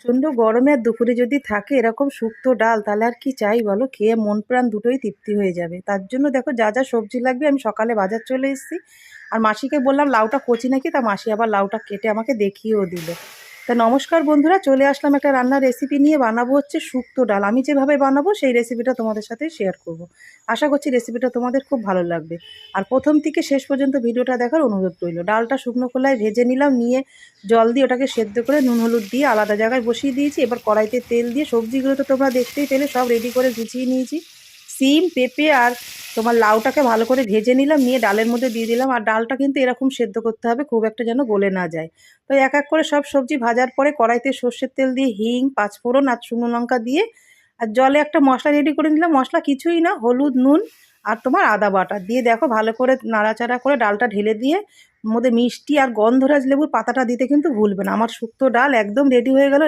প্রচণ্ড গরমে আর দুপুরে যদি থাকে এরকম শুক্তো ডাল, তাহলে আর কি চাই বলো? খেয়ে মন প্রাণ দুটোই তৃপ্তি হয়ে যাবে। তার জন্য দেখো যা যা সবজি লাগবে আমি সকালে বাজার চলে এসেছি। আর মাসিকে বললাম লাউটা কচি নাকি? তা মাসি আবার লাউটা কেটে আমাকে দেখিয়েও দিল। তা নমস্কার বন্ধুরা, চলে আসলাম একটা রান্নার রেসিপি নিয়ে। বানাবো হচ্ছে শুক্তো ডাল। আমি যেভাবে বানাবো, সেই রেসিপিটা তোমাদের সাথে শেয়ার করব। আশা করছি রেসিপিটা তোমাদের খুব ভালো লাগবে। আর প্রথম থেকে শেষ পর্যন্ত ভিডিওটা দেখার অনুরোধ রইল। ডালটা শুকনো খোলায় ভেজে নিলাম, নিয়ে জল দিয়ে ওটাকে সেদ্ধ করে নুন, হলুদ দিয়ে আলাদা জায়গায় বসিয়ে দিয়েছি। এবার কড়াইতে তেল দিয়ে সবজিগুলো তো তোমরা দেখতেই পেলে, সব রেডি করে গুছিয়ে নিয়েছি। সিম, পেঁপে আর তোমার লাউটাকে ভালো করে ভেজে নিলাম, নিয়ে ডালের মধ্যে দিয়ে দিলাম। আর ডালটা কিন্তু এরকম সেদ্ধ করতে হবে, খুব একটা যেন গলে না যায়। তো এক এক করে সব সবজি ভাজার পরে কড়াইতে সর্ষের তেল দিয়ে হিং, পাঁচফোড়ন আর শুকনো লঙ্কা দিয়ে আর জলে একটা মশলা রেডি করে নিলাম। মশলা কিছুই না, হলুদ, নুন আর তোমার আদা বাটা। দিয়ে দেখো ভালো করে নাড়াচাড়া করে ডালটা ঢেলে দিয়ে মধ্যে মিষ্টি আর গন্ধরাজ লেবুর পাতাটা দিতে কিন্তু ভুলবে না। আমার শুক্তো ডাল একদম রেডি হয়ে গেল